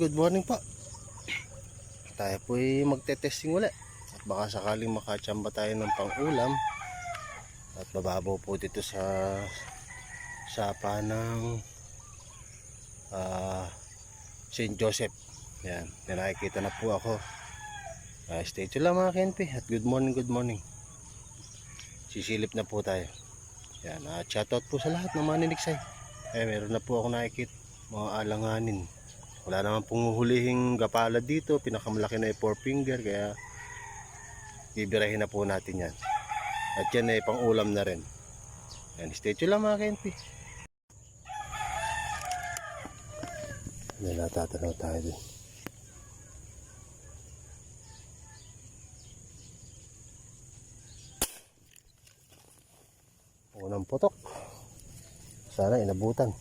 good morning po. Tayo po ay magte-testing ulit. At baka sakaling makachamba tayo ng pang-ulam. At bababaw po dito sa sapa ng ah, St. Joseph. Yan, nakikita na po ako. Ah, stay tuned lang mga Kenpi. At good morning, good morning. Sisilip na po tayo. Yan, at shoutout po sa lahat ng mga niliksay. Eh, meron na po ako nakikita mga alanganin. Wala naman pong hulihing gapala dito. Pinakamalaki na yung four finger. Kaya bibirahin na po natin yan. At yan ay pang ulam na rin. Yan, stay tuned lang mga KNP. Yan, natatanaw tayo din. Unang putok. Sana inabutan.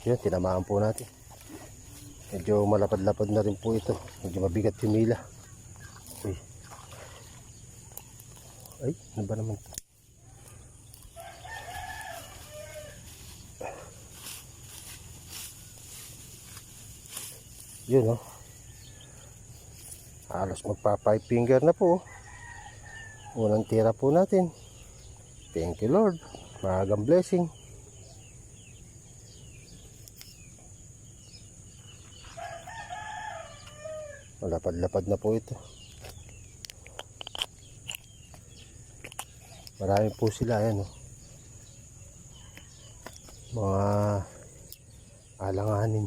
Yun, tinamaan po natin. Medyo malapad-lapad na rin po ito. Medyo mabigat yung mila. Uy. Ay, ano ba naman to? Yun, oh. Halos magpa five finger na po. oh. Unang tira po natin. Thank you, Lord. Magang blessing. Malapad-lapad na po ito. Marami po sila, ayan oh. Mga alanganin.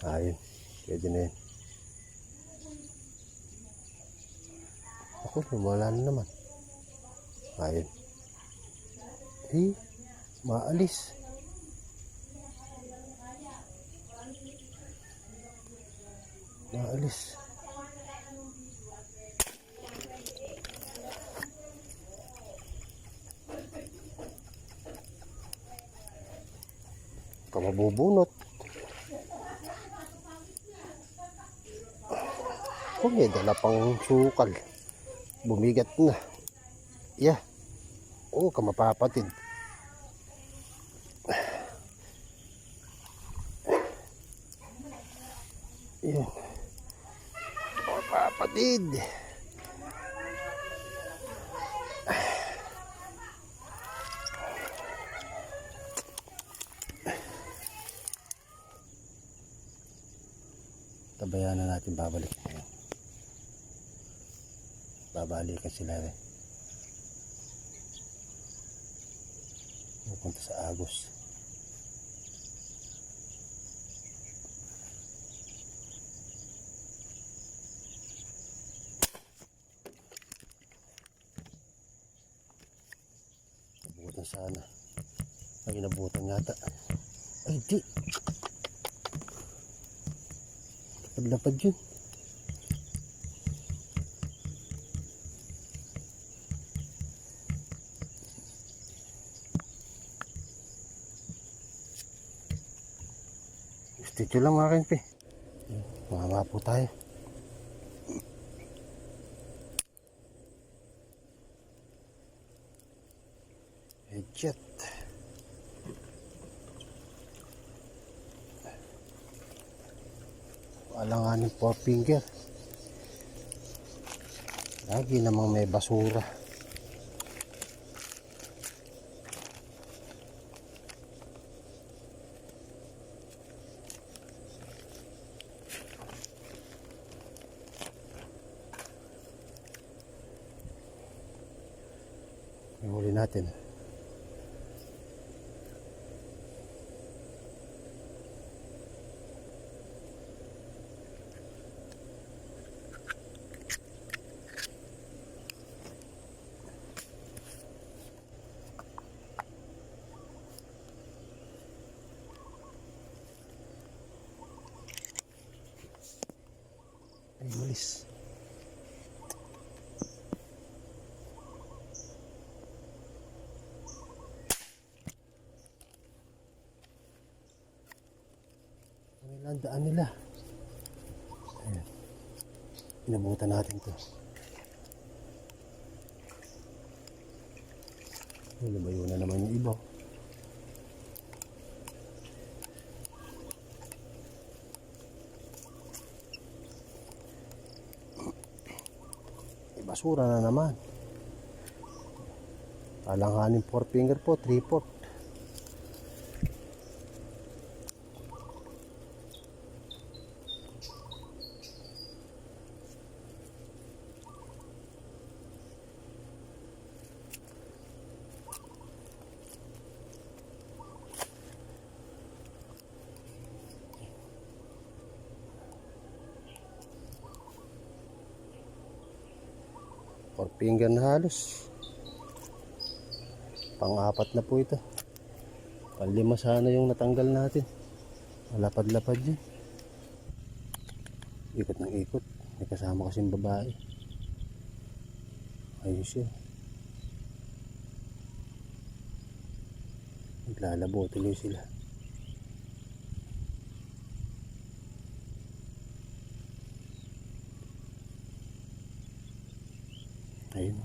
Ayun, pwede na yan. Ako, wala na naman. Ayun. Eh, maalis. Maalis. Kamabubunot. Kung may dala pang sukal. Bumigat na. Yeah. Oo, kamapapatid. Yan. Kamapapatid. Tabayan na natin babalik. Ayan. Babalikan sila rin. Pupunta sa Agos. Nabutan sana. Ay, nabutan yata. Ay, di. Lapad-lapad yun. Stitch lang mga kanpe. Mama po tayo. Headjet. Alanganin four finger. Lagi namang may basura. Ihuli natin. Malis. Ano ang daan nila? Ayan. Inabutan natin to. Lumayo na naman yung iba. Basura na naman. Alanganin 4 finger po, 3 port. Four finger na halos. Pang-apat na po ito. Panlima sana yung natanggal natin. Malapad-lapad yun. Ikot ng ikot. May kasama kasing babae. Ayos yun. Naglalabo tuloy sila. Ayun.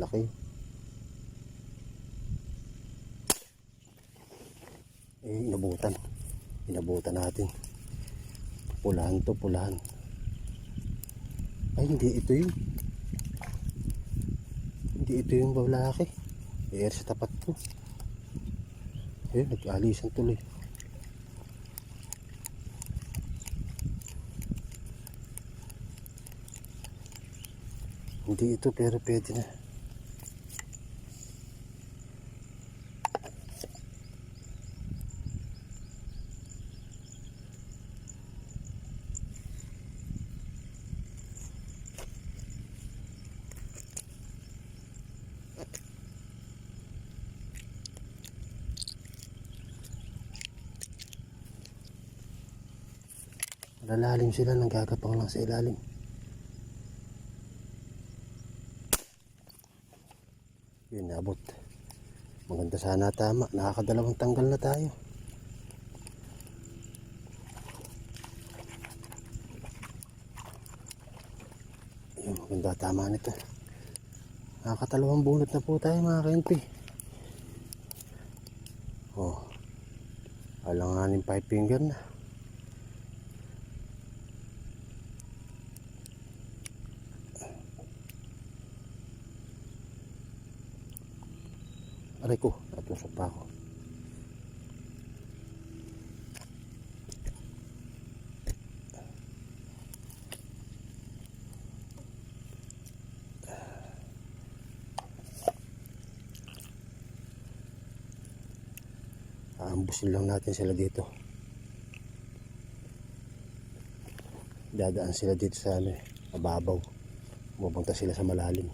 Laki. Eh, inabutan. Inabutan natin. Pulahan to, pulahan. Ay, hindi ito yun. Hindi ito yung bablaki. Eh, sa tapat ko. Ayun, nag-alisan tuloy. Hindi ito, pero pwede na. Lalalim sila, nanggagapang lang sa ilalim. Yun, nabot. Maganda sana tama. Nakakadalawang tanggal na tayo. Yun, maganda tama nito. Nakakatalawang bunot na po tayo mga kempi. Oh. Alanganin five finger na. Aray ko, natusok pa ako. Aambusin lang natin sila dito. Dadaan sila dito sa ano, eh, mababaw. Pupunta sila sa malalim.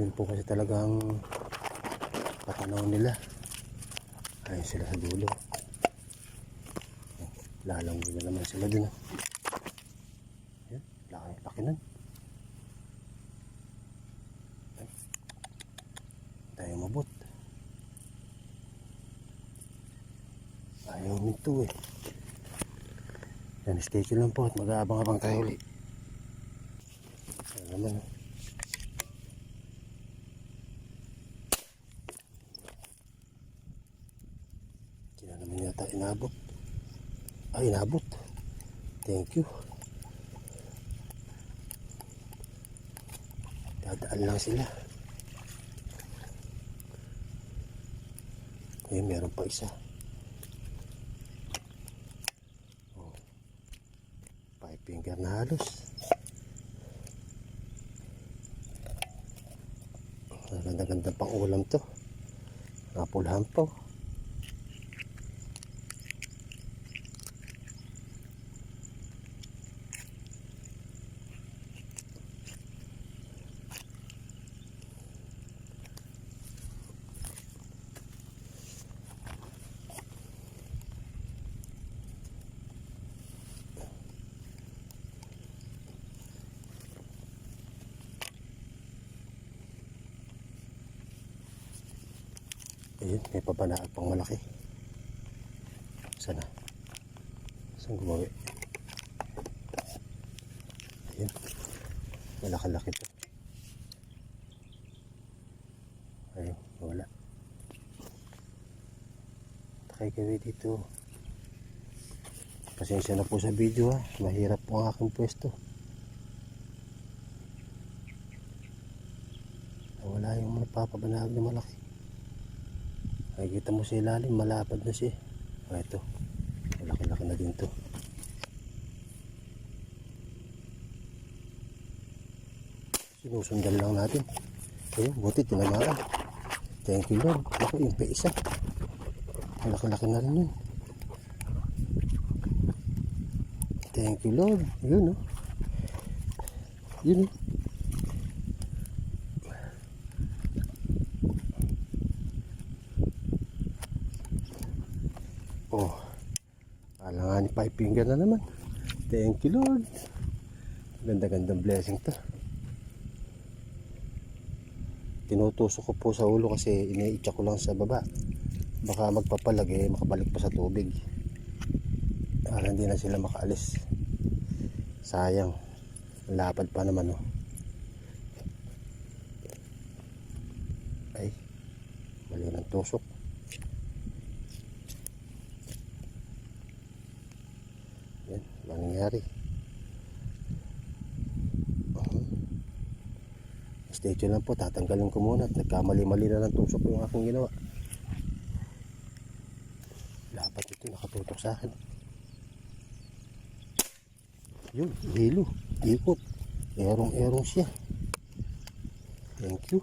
Malalim po kasi talagang patanaw nila. Ayun sila sa dulo. Lalangin na naman sila dun. ah. Ayan, laki, laki nun. Ay, Tayo mabot. Ayaw minto eh. Yan, schedule lang po at mag-aabang-abang tayo ulit. Ayan naman. ah. Hindi na naman yata inabot. Ay, inabot. Thank you. Dadaan lang sila. Ayun, meron pa isa. Oh. Five finger na halos. Ganda-ganda pang ulam to. Napulhan pa. ang gumawi. Ayan. Malaki-laki ito. Ayun, wala. Takay kami dito. Pasensya na po sa video ha. Mahirap po ang aking pwesto. Wala yung napapabanahag na malaki. Nakikita mo sa ilalim, malapad na siya. O, ito. Malaki-laki na din to. Sinusundan lang natin. Ayun, buti tinamaan. Thank you Lord. Ako yung pa isa. Malaki-laki na rin yun. Thank you Lord. Yun oh. Yun oh. Oh. Finger na naman. Thank you Lord. Ganda-gandang blessing to. Tinutusok ko po sa ulo kasi iniitsa ko lang sa baba. Baka magpapalag eh, makabalik pa sa tubig. Para hindi na sila makaalis. Sayang. Lapad pa naman oh. Ay. Mali ng tusok. Yan, ano nangyari. Stay tuned lang po, tatanggalin ko muna at nagkamali-mali na ng tusok yung aking ginawa. Dapat ito nakatutok sa akin. Yun, hilo, ikot. Erong-erong siya. Thank you.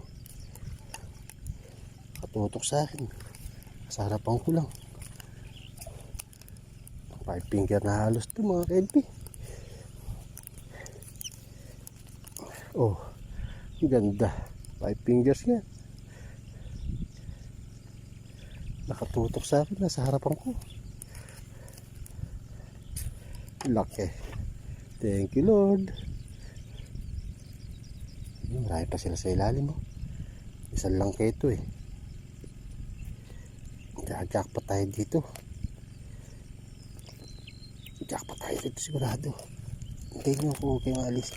Nakatutok sa akin. Sa harapan ko lang. Five finger na halos to mga kelpi. Oh, ganda. Five fingers yan. Nakatutok sa akin na sa harapan ko. Laki. Thank you Lord. Marami pa sila sa ilalim. Oh. Isang lang keto eh. Jackpot tayo dito. Tayo dito sigurado. Hintayin niyo ako huwag kayong alis.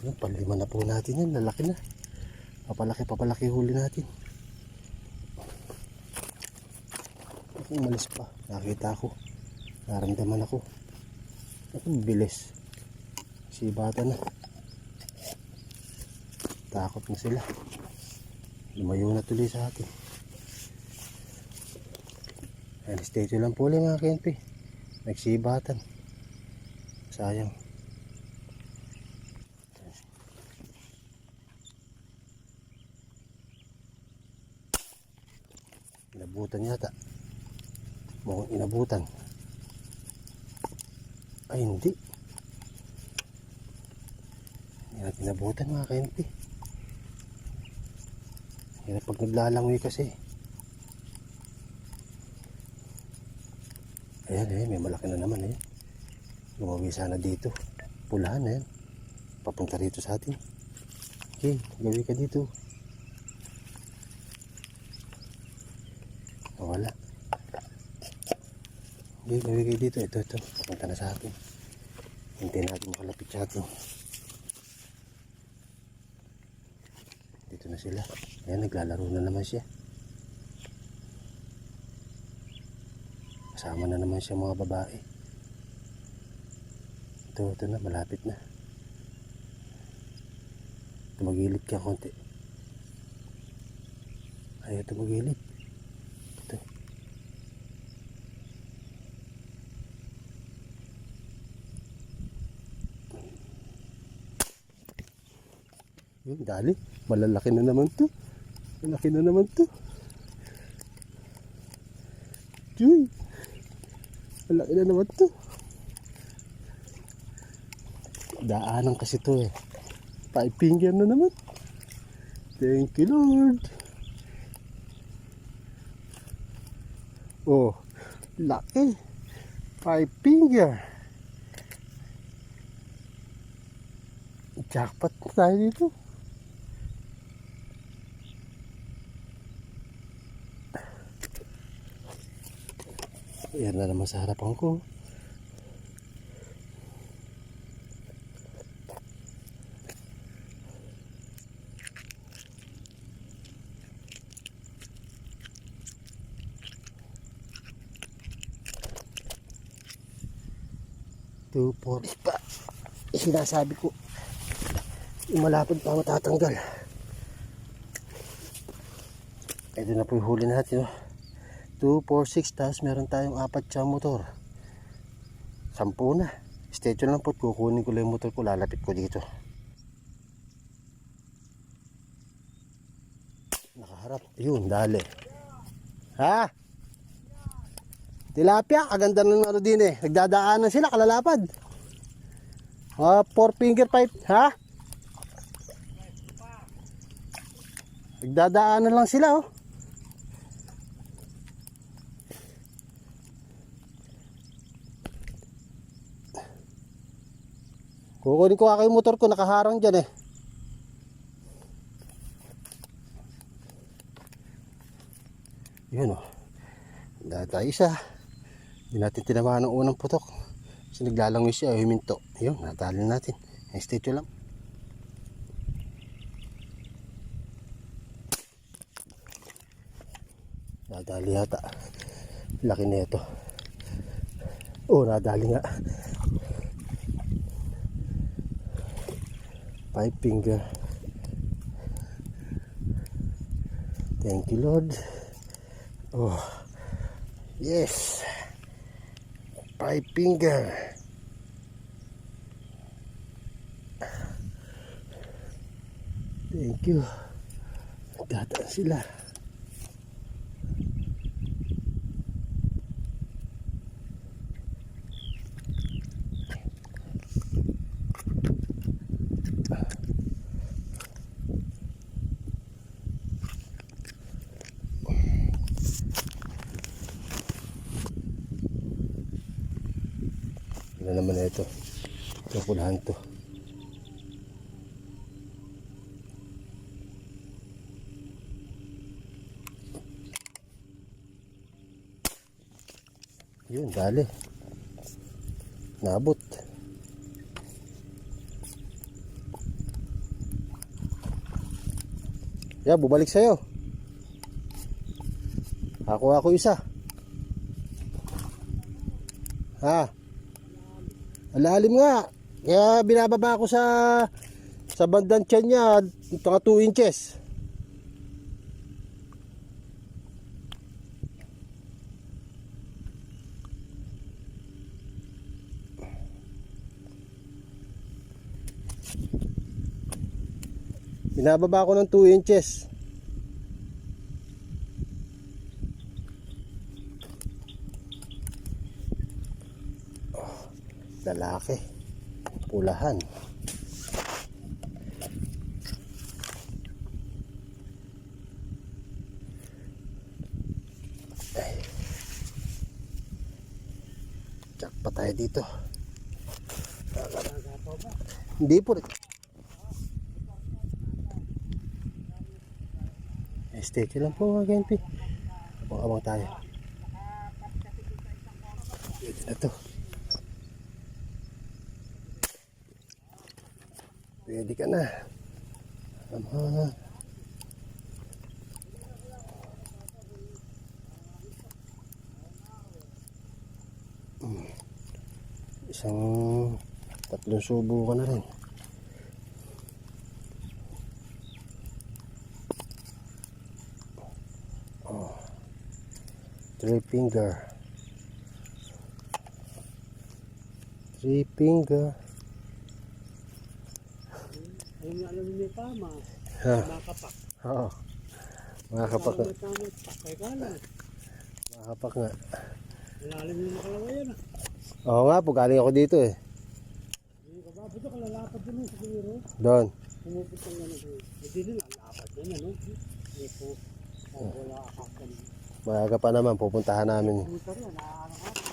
Yun, palima na po natin yan. Lalaki na. Papalaki, papalaki huli natin. Umalis pa. Nakita ko. Naramdaman ako. Ako bilis. Sibata na. Takot na sila. Lumayo na tuloy sa atin. Ayan, stay tuned lang po ulit mga KNP. Nagsibatan. Sayang. Inabutan yata. Mukhang inabutan. Ay, hindi. Hindi natin inabutan mga KNP. Hirap pag naglalangoy kasi. Ayan eh, may malaki na naman eh. Lumawi sana dito. Pulahan yan. Papunta rito sa atin. Okay, gawi ka dito. Wala. Okay, gawi kayo dito. Ito, ito. Papunta na sa atin. Hintayin natin makalapit sa atin. Dito na sila. Ayan, naglalaro na naman siya. Kasama na naman siya mga babae. Ito, ito na, malapit na. Tumagilid ka konti. Ayaw tumagilid. Ito. Yun, dali. Malalaki na naman to. Malaki na naman to. Juy. Malaki na naman to. Daanan kasi to eh. Five finger na naman. Thank you Lord. Oh, laki. Five finger. Jackpot tayo dito. Ayan na naman sa harapan ko. Two, four, pa. Sinasabi ko, malapit pa matatanggal. Ito na po yung huli natin. Oh. 2, 4, 6. Tapos meron tayong apat sa motor. Sampu na. Stay tuned lang po. Kukunin ko lang yung motor ko. Lalapit ko dito. Nakaharap. Yun, dali. Ha? Tilapia, kaganda ng ano din eh. Nagdadaanan sila, kalalapad. Ah, four finger pipe, ha? Nagdadaanan lang sila, oh. Kukunin ko nga yung motor ko, nakaharang dyan eh. Yun oh. Dahil tayo isa. Hindi natin tinamaan ng unang putok. Kasi naglalangoy siya, huminto. Yun, natali natin. Ay, stay tuned lang. Nadali yata. Laki na ito. Oh, nadali nga. Five finger. Thank you, Lord. Oh, yes. Five finger. Thank you. Nagdadaan sila. Ito? Pulahan to. Yun, dali. Nabot. Ya, bubalik sa'yo. Ako ako isa. Ha? Alalim nga. Kaya binababa ko sa sa bandang tiyan niya, mga 2 inches. Binababa ko ng 2 inches. Lalaki. Pulahan. Ay. Tsak pa tayo dito. Hindi po. Stay lang po mga ganpi. Abang-abang tayo. Ito na to. Ama. Hmm. Isang tatlong subo ka na rin. Oh. Three finger. Three finger. Nga alam niyo tama. Ha. Makapak. Oo. Nga. Tama tama. Pakay ka na. Makakapak nga. Malalim yung makalawa yan ah. Oo nga po, galing ako dito eh. Yung kababot ka lalapad dun sa biro. Doon. Pumupit ang ano ko. Hindi din lalapad yan ano. Hindi po. Oh, wala akakan. Maaga pa naman, pupuntahan namin. Pumunta rin. Naaano ka.